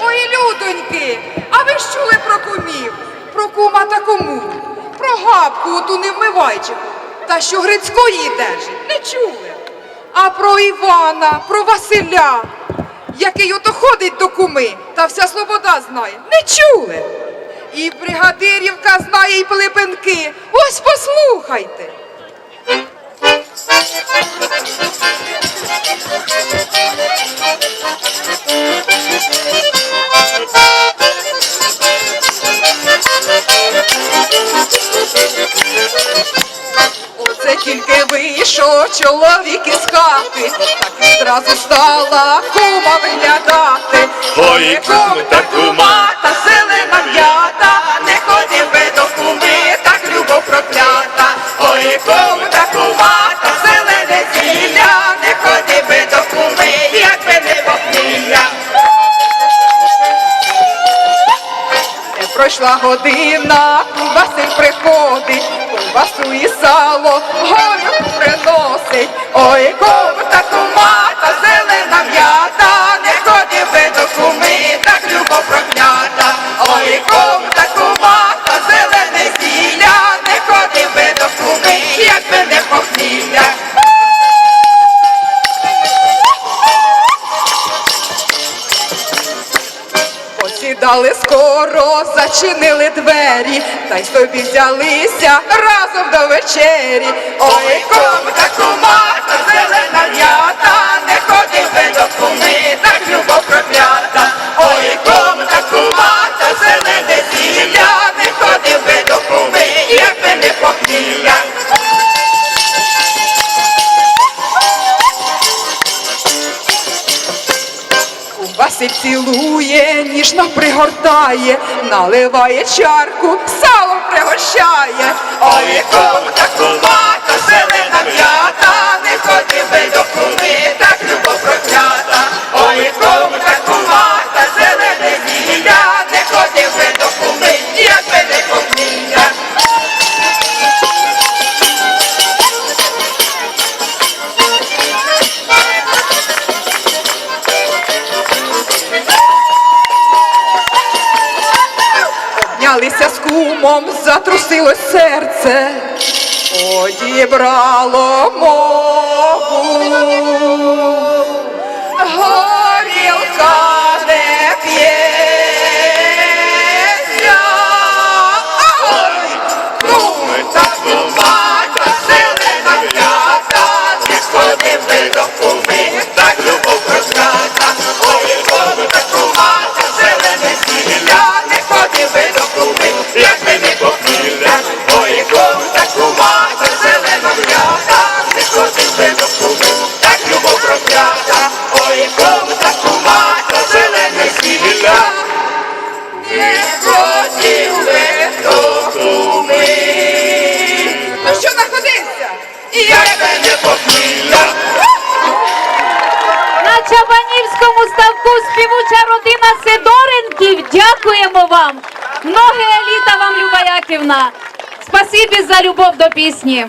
Ой, людоньки, а ви ж чули про кумів? Про кума та кому? Про габку оту невмивайчику, та що Грицької держить, не чули. А про Івана, про Василя, який ото ходить до куми, та вся слобода знає, не чули. І бригадирівка знає, і Пилипенки. Ось послухайте. Оце тільки вийшов чоловік із хати, так відразу стала кума виглядати. Ой, кум та кума, пройшла година, Василь приходить, ковбасу і сало, горю приносить. Ой, кому та кума, зачинили двері, та й собі взялися разом до вечері. Ой, кому та кума, Василь цілує, ніжно пригортає, наливає чарку, салом пригощає. Ой, кому та кума, Обнялися з кумом, затрусилось серце, одібрало мову. Дякуємо вам. Ноги еліта вам, Люба Яківна. Спасибі за любов до пісні.